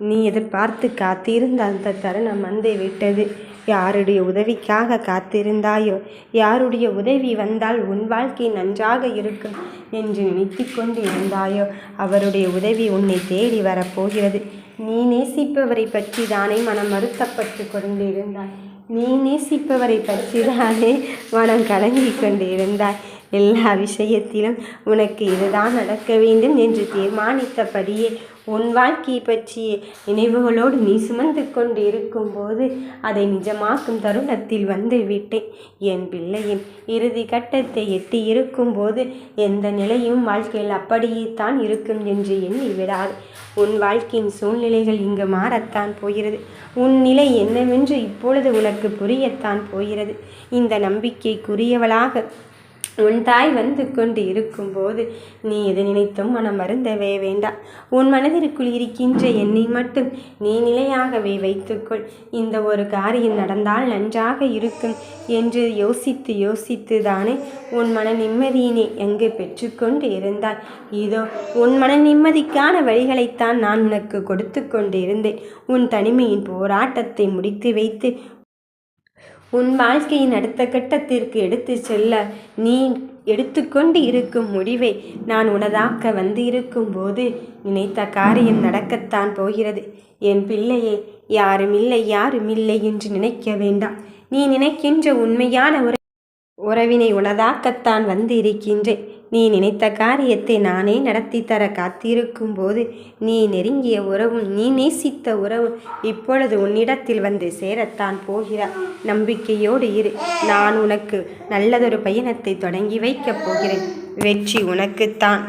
நீ எதிர்பார்த்து காத்திருந்த அந்த தருணம் வந்தே விட்டது. யாருடைய உதவிக்காக காத்திருந்தாயோ? யாருடைய உதவி வந்தால் உன் வாழ்க்கை நன்றாக இருக்கும் என்று நினைத்து கொண்டு இருந்தாயோ? அவருடைய உதவி உன்னை தேடி வரப்போகிறது. நீ நேசிப்பவரை பற்றி தானே மனம் வருத்தப்பட்டு கொண்டிருந்தாய். நீ நேசிப்பவரை பற்றி தானே மனம் கலங்கி கொண்டிருந்தாய். எல்லா விஷயத்திலும் உனக்கு இதுதான் நடக்க வேண்டும் என்று தீர்மானித்தபடியே உன் வாழ்க்கை பற்றிய நினைவுகளோடு நீ சுமந்து கொண்டு இருக்கும்போது அதை நிஜமாக்கும் தருணத்தில் வந்து விட்டேன் என் பிள்ளையின் இறுதி கட்டத்தை எட்டி இருக்கும்போது எந்த நிலையும் வாழ்க்கையில் அப்படியே தான் இருக்கும் என்று எண்ணி விடாது. உன் வாழ்க்கையின் சூழ்நிலைகள் இங்கு மாறத்தான் போகிறது. உன் நிலை என்னவென்று இப்பொழுது உனக்கு புரியத்தான் போகிறது. இந்த நம்பிக்கைக்குரியவளாக உன் தாய் வந்து கொண்டு இருக்கும்போது நீ எது நினைத்தும் மனம் வருந்தவே வேண்டாம். உன் மனதிற்குள் இருக்கின்ற எண்ணை மட்டும் நீ நிலையாகவே வைத்துக்கொள். இந்த ஒரு காரியம் நடந்தால் நன்றாக இருக்கும் என்று யோசித்து யோசித்து தானே உன் மன நிம்மதியினை எங்கு பெற்றுக்கொண்டு இருந்தாய். இதோ உன் மன நிம்மதிக்கான வழிகளைத்தான் நான் உனக்கு கொடுத்து கொண்டு இருந்தேன் உன் தனிமையின் போராட்டத்தை முடித்து வைத்து உன் வாழ்க்கையின் அடுத்த கட்டத்திற்கு எடுத்து செல்ல நீ எடுத்துக்கொண்டு இருக்கும் முடிவை நான் உனதாக்க வந்து இருக்கும்போது நினைத்த காரியம் நடக்கத்தான் போகிறது. என் பிள்ளையே யாருமில்லை யாருமில்லை என்று நினைக்க வேண்டாம். நீ நினைக்கின்ற உண்மையான உற உறவினை உனதாக்கத்தான் வந்து இருக்கின்றேன் நீ நினைத்த காரியத்தை நானே நடத்தி தர காத்திருக்கும் போது நீ நெருங்கிய உறவும் நீ நேசித்த உறவும் இப்பொழுது உன்னிடத்தில் வந்து சேரத்தான் போகிறார் நம்பிக்கையோடு இரு. நான் உனக்கு நல்லதொரு பயணத்தை தொடங்கி வைக்கப் போகிறேன். வெற்றி உனக்குத்தான்.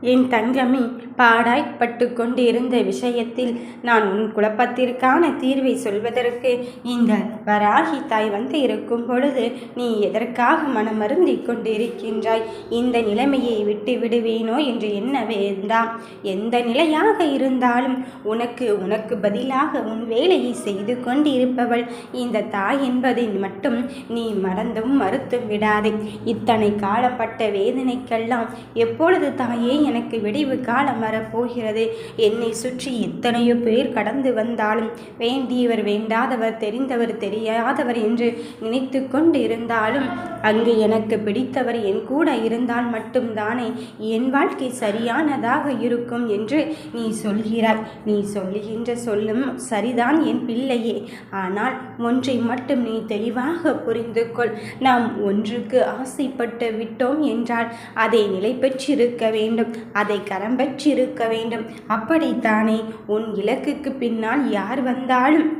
என் தங்கமே பாடாய்ப்பட்டு கொண்டிருந்த விஷயத்தில் நான் உன் குழப்பத்திற்கான தீர்வை சொல்வதற்கு இந்த வராகி தாய் வந்து இருக்கும் பொழுது நீ எதற்காக மனமருந்தி கொண்டிருக்கின்றாய்? இந்த நிலைமையை விட்டு விடுவேனோ என்று எண்ண வேண்டாம் எந்த நிலையாக இருந்தாலும் உனக்கு உனக்கு பதிலாக உன் வேலையை செய்து கொண்டிருப்பவள் இந்த தாய் என்பதை மட்டும் நீ மறந்தும் மறுத்தும் விடாதே. இத்தனை காலப்பட்ட வேதனைக்கெல்லாம் எப்பொழுது தாயே எனக்கு விடிவு காலம் வரப்போகிறது. என்னை சுற்றி எத்தனையோ பேர் கடந்து வந்தாலும் வேண்டியவர் வேண்டாதவர் தெரிந்தவர் தெரியாதவர் என்று நினைத்து கொண்டு இருந்தாலும் அங்கு எனக்கு பிடித்தவர் என் கூட இருந்தால் மட்டும்தானே. என் வாழ்க்கை சரியானதாக இருக்கும் என்று நீ சொல்கிறாய். நீ சொல்லுகின்ற சொல்லும் சரிதான் என் பிள்ளையே. ஆனால் ஒன்றை மட்டும் நீ தெளிவாக புரிந்து கொள். நாம் ஒன்றுக்கு ஆசைப்பட்டு விட்டோம் என்றால் அதை நிலை பெற்றிருக்க வேண்டும். அதை கரம் இருக்க வேண்டும். அப்படித்தானே? உன் இலக்குக்கு பின்னால் யார் வந்தாலும்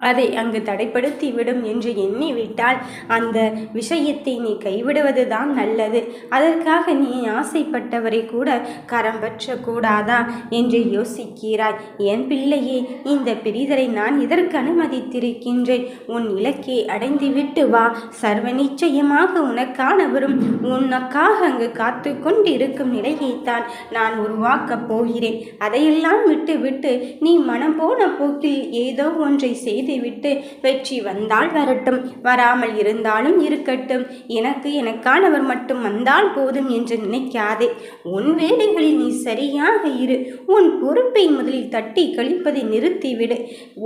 அதை அங்கு தடைப்படுத்தி விடும் என்று எண்ணிவிட்டால் அந்த விஷயத்தை நீ கைவிடுவது தான் நல்லது. அதற்காக நீ ஆசைப்பட்டவரை கூட கரம் பற்றக்கூடாதா என்று யோசிக்கிறாய். என் பிள்ளையே இந்த பிரிதலை நான் இதற்கு அனுமதித்திருக்கின்றேன்? உன் இலக்கை அடைந்துவிட்டு வா. சர்வ நிச்சயமாக உனக்கானவரும் உனக்காக அங்கு காத்து கொண்டிருக்கும் நிலையைத்தான் நான் உருவாக்கப் போகிறேன். அதையெல்லாம் விட்டுவிட்டு நீ மனம் போன போக்கில் ஏதோ ஒன்றை செய்து செய்துவிட்டு வெற்றி வந்தால் வரட்டும். வராமல் இருந்தாலும் இருக்கட்டும். எனக்கு எனக்கானவர் மட்டும் வந்தால் போதும் என்று நினைக்காதே. உன் வேலைகளில் நீ சரியாக இரு. உன் பொறுப்பை முதலில் தட்டி கழிப்பதை நிறுத்திவிடு.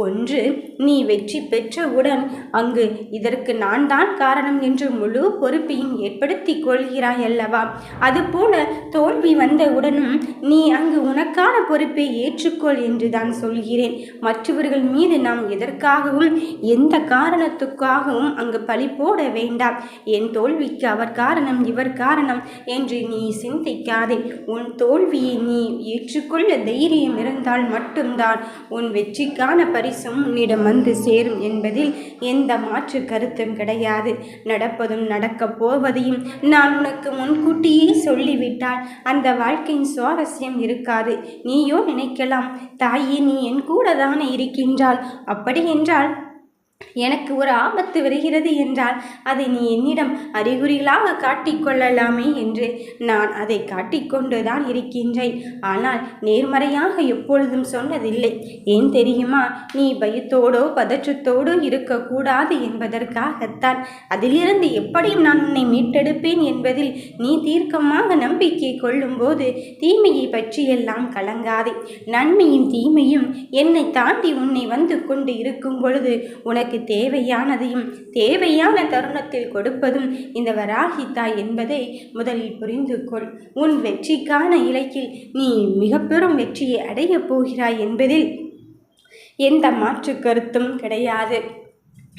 ஒன்று நீ வெற்றி பெற்றவுடன் அங்கு இதற்கு நான் தான் காரணம் என்று முழு பொறுப்பையும் ஏற்படுத்தி கொள்கிறாய் அல்லவா? அதுபோல தோல்வி வந்தவுடனும் நீ அங்கு உனக்கான பொறுப்பை ஏற்றுக்கொள் என்று தான் சொல்கிறேன். மற்றவர்கள் மீது நாம் எதற்காக எதற்காகவும் எந்த காரணத்துக்காகவும் அங்கு பழி போட வேண்டாம். என் தோல்விக்கு அவர் காரணம் இவர் காரணம் என்று நீ சிந்திக்காதே. உன் தோல்வியை நீ ஏற்றுக்கொள்ள தைரியம் இருந்தால் மட்டும்தான் உன் வெற்றிக்கான பரிசும் உன்னிடம் வந்து சேரும் என்பதில் எந்த மாற்று கருத்தும் கிடையாது. நடப்பதும் நடக்கப் போவதையும் நான் உனக்கு முன்கூட்டியே சொல்லிவிட்டால் அந்த வாழ்க்கையின் சுவாரஸ்யம் இருக்காது. நீயோ நினைக்கலாம் தாயே நீ என் கூட தானே இருக்கின்றாள். அப்படி என்றால் எனக்கு ஒரு ஆபத்து வருகிறது என்றால் அதை நீ என்னிடம் அறிகுறிகளாக காட்டிக்கொள்ளலாமே என்று நான் அதை காட்டிக்கொண்டுதான் இருக்கின்றேன். ஆனால் நேர்மறையாக எப்பொழுதும் சொன்னதில்லை. ஏன் தெரியுமா? நீ பயத்தோடோ பதற்றத்தோடோ இருக்கக்கூடாது என்பதற்காகத்தான். அதிலிருந்து எப்படியும் நான் உன்னை மீட்டெடுப்பேன் என்பதில் நீ தீர்க்கமாக நம்பிக்கை கொள்ளும்போது தீமையை பற்றியெல்லாம் கலங்காதே. நன்மையும் தீமையும் என்னை தாண்டி உன்னை வந்து கொண்டு இருக்கும் பொழுது உனக்கு தேவையானதையும் தேவையான தருணத்தில் கொடுப்பதும் இந்த வராகிதா என்பதை முதலில் புரிந்து கொள் உன் வெற்றிக்கான இலக்கில் நீ மிக பெரும் வெற்றியை அடையப் போகிறாய் என்பதில் எந்த மாற்று கருத்தும் கிடையாது.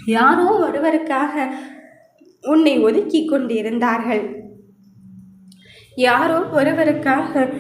யாரோ ஒருவருக்காக உன்னை ஒதுக்கி கொண்டிருந்தார்கள். யாரோ ஒருவருக்காக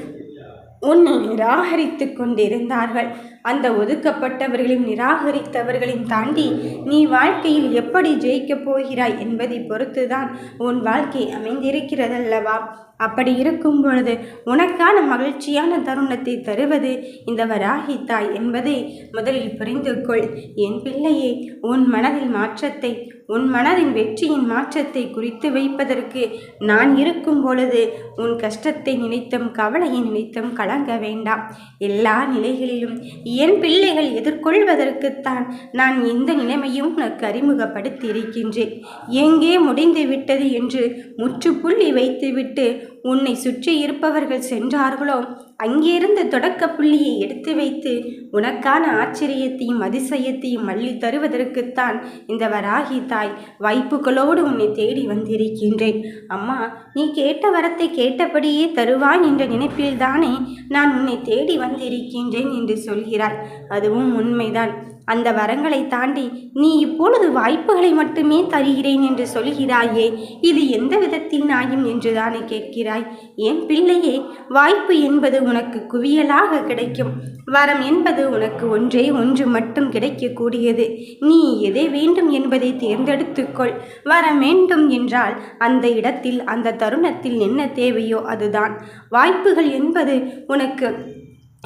உன்னை நிராகரித்து கொண்டிருந்தார்கள். அந்த ஒதுக்கப்பட்டவர்களையும் நிராகரித்தவர்களையும் தாண்டி நீ வாழ்க்கையில் எப்படி ஜெயிக்கப் போகிறாய் என்பதை பொறுத்துதான் உன் வாழ்க்கை அமைந்திருக்கிறதல்லவா? அப்படி இருக்கும் பொழுது உனக்கான மகிழ்ச்சியான தருணத்தை தருவது இந்த வராகி தாய் என்பதை முதலில் புரிந்து கொள் என் பிள்ளையே உன் மனதில் மாற்றத்தை உன் மனதின் வெற்றியின் மாற்றத்தை குறித்து வைப்பதற்கு நான் இருக்கும் பொழுது உன் கஷ்டத்தை நினைத்தும் கவலையை நினைத்தும் கலங்க வேண்டாம். எல்லா நிலைகளிலும் என் பிள்ளைகள் எதிர்கொள்வதற்குத்தான் நான் இந்த நிலைமையும் உனக்கு அறிமுகப்படுத்தி இருக்கின்றேன் எங்கே முடிந்து விட்டது என்று முற்றுப்புள்ளி வைத்துவிட்டு உன்னை சுற்றி இருப்பவர்கள் சென்றார்களோ அங்கிருந்து தொடக்க புள்ளியை எடுத்து வைத்து உனக்கான ஆச்சரியத்தையும் அதிசயத்தையும் மல்லி தருவதற்குத்தான் இந்த வராகி தாய் வாய்ப்புகளோடு உன்னை தேடி வந்திருக்கின்றேன். அம்மா நீ கேட்ட வரத்தை கேட்டபடியே தருவாய் என்ற நினைப்பில்தானே நான் உன்னை தேடி வந்திருக்கின்றேன் என்று சொல்கிறாய் அதுவும் உண்மைதான். அந்த வரங்களை தாண்டி நீ இப்பொழுது வாய்ப்புகளை மட்டுமே தருகிறேன் என்று சொல்கிறாயே இது எந்த விதத்தில் நாயும் என்றுதானே கேட்கிறாய்? என் பிள்ளையே வாய்ப்பு என்பது உனக்கு குவியலாக கிடைக்கும். வரம் என்பது உனக்கு ஒன்றே ஒன்று மட்டும் கிடைக்கக்கூடியது. நீ எதை வேண்டும் என்பதை தேர்ந்தெடுத்துக்கொள். வர வேண்டும் என்றால் அந்த இடத்தில் அந்த தருணத்தில் என்ன தேவையோ அதுதான். வாய்ப்புகள் என்பது உனக்கு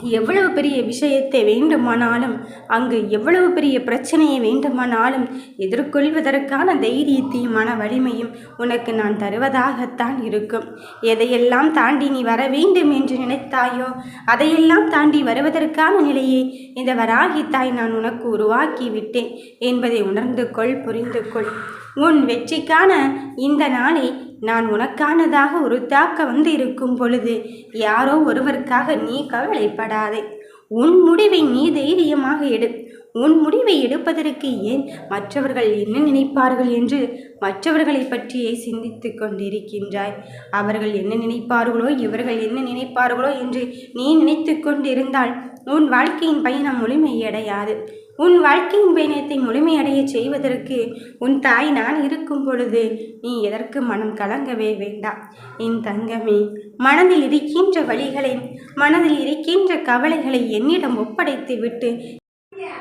எவ்வளவு பெரிய விஷயத்தை வேண்டுமானாலும் அங்கு எவ்வளவு பெரிய பிரச்சனையை வேண்டுமானாலும் எதிர்கொள்வதற்கான தைரியத்தையும் மன வலிமையும் உனக்கு நான் தருவதாகத்தான் இருக்கும். எதையெல்லாம் தாண்டி நீ வர வேண்டும் என்று நினைத்தாயோ அதையெல்லாம் தாண்டி வருவதற்கான நிலையை இந்த வராகித்தாய் நான் உனக்கு உருவாக்கி விட்டேன் என்பதை உணர்ந்து கொள் புரிந்து கொள் உன் வெற்றிக்கான இந்த நாளை நான் உனக்கானதாக ஒரு தாக்க வந்து இருக்கும் பொழுது யாரோ ஒருவருக்காக நீ கவலைப்படாதே. உன் முடிவை நீ தைரியமாக எடு. உன் முடிவை எடுப்பதற்கு ஏன் மற்றவர்கள் என்ன நினைப்பார்கள் என்று மற்றவர்களை பற்றியே சிந்தித்து கொண்டிருக்கின்றாய். அவர்கள் என்ன நினைப்பார்களோ இவர்கள் என்ன நினைப்பார்களோ என்று நீ நினைத்து கொண்டிருந்தால் உன் வாழ்க்கையின் பயணம் முழுமையடையாது. உன் வாழ்க்கையின் பயணத்தை முழுமையடைய செய்வதற்கு உன் தாய் நான் இருக்கும் பொழுது நீ எதற்கு மனம் கலங்கவே வேண்டாம். என் தங்கமே மனதில் இருக்கின்ற வழிகளை மனதில் இருக்கின்ற கவலைகளை என்னிடம் ஒப்படைத்து விட்டு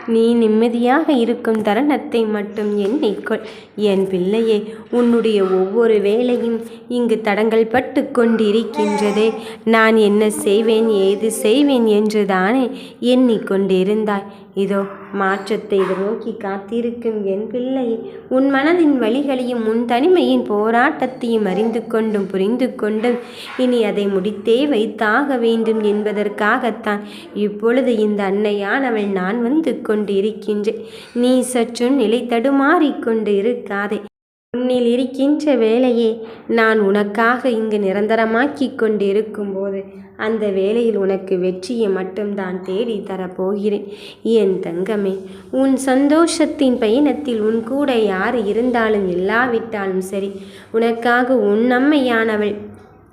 நீ நிம்மதியாக இருக்கும் தருணத்தை மட்டும் எண்ணிக்கொள். என் பிள்ளையே உன்னுடைய ஒவ்வொரு வேலையும் இங்கு தடங்கள் பட்டு கொண்டிருக்கின்றதே. நான் என்ன செய்வேன் ஏது செய்வேன் என்று தானே எண்ணிக்கொண்டிருந்தாய். இதோ மாற்றத்தை நோக்கி காத்திருக்கும் என் பிள்ளை உன் மனதின் வழிகளையும் உன் தனிமையின் போராட்டத்தையும் அறிந்து கொண்டும் புரிந்து கொண்டும் இனி அதை முடித்தே வைத்தாக வேண்டும் என்பதற்காகத்தான் இப்பொழுது இந்த அன்னையானவள் நான் வந்து கொண்டிருக்கின்றேன். நீ சற்றும் நிலை தடுமாறிக்கொண்டு இருக்காதே. உன்னில் இருக்கின்ற வேலையே நான் உனக்காக இங்கு நிரந்தரமாக்கி கொண்டு இருக்கும்போது அந்த வேலையில் உனக்கு வெற்றியை மட்டும்தான் தேடி தரப்போகிறேன். என் தங்கமே உன் சந்தோஷத்தின் பயணத்தில் உன் கூட யார் இருந்தாலும் இல்லாவிட்டாலும் சரி உனக்காக உன் அம்மையானவள்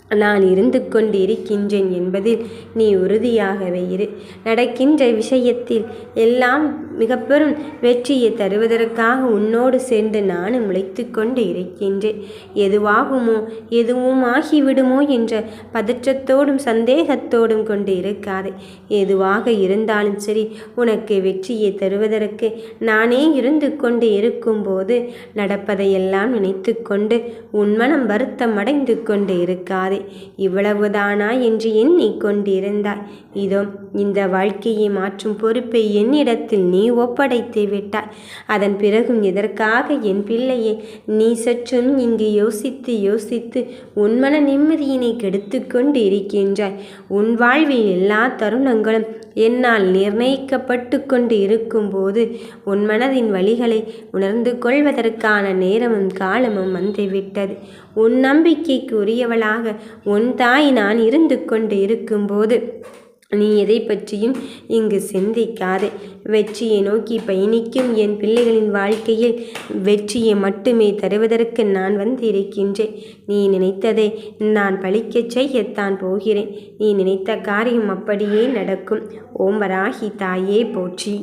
நான் இருந்து கொண்டு இருக்கின்றேன் என்பதில் நீ உறுதியாகவே இரு. நடக்கின்ற விஷயத்தில் எல்லாம் மிகப்பெரும் வெற்றியை தருவதற்காக உன்னோடு சேர்ந்து நானும் உழைத்து கொண்டு இருக்கின்றேன். எதுவாகுமோ எதுவும் ஆகிவிடுமோ என்ற பதற்றத்தோடும் சந்தேகத்தோடும் கொண்டு இருக்காதே. எதுவாக இருந்தாலும் சரி உனக்கு வெற்றியை தருவதற்கு நானே இருந்து கொண்டு இருக்கும்போது நடப்பதையெல்லாம் நினைத்து கொண்டு உன் மனம் வருத்தம் அடைந்து கொண்டு இருக்காது. கூடாது இவ்வளவுதானா என்று எண்ணி கொண்டிருந்தாய். இதோ இந்த வாழ்க்கையை மாற்றும் பொறுப்பை என்னிடத்தில் நீ ஒப்படைத்து விட்டாய். அதன் பிறகும் எதற்காக என் பிள்ளையை நீ சற்றும் இங்கு யோசித்து யோசித்து உன் மன நிம்மதியினை கெடுத்து கொண்டு இருக்கின்றாய் உன் வாழ்வில் எல்லா தருணங்களும் என்னால் நிர்ணயிக்கப்பட்டு கொண்டு இருக்கும்போது உன் மனதின் வழிகளை உணர்ந்து கொள்வதற்கான நேரமும் காலமும் வந்துவிட்டது. உன் நம்பிக்கைக்கு உரியவளாக உன் தாய் நான் இருந்து கொண்டு இருக்கும்போது நீ எதை பற்றியும் இங்கு சிந்திக்காதே. வெற்றியை நோக்கி பயணிக்கும் என் பிள்ளைகளின் வாழ்க்கையில் வெற்றியை மட்டுமே தருவதற்கு நான் வந்திருக்கின்றேன். நீ நினைத்ததை நான் பழிக்கச் செய்யத்தான் போகிறேன். நீ நினைத்த காரியம் அப்படியே நடக்கும். ஓம் வராகி தாயே போற்றி.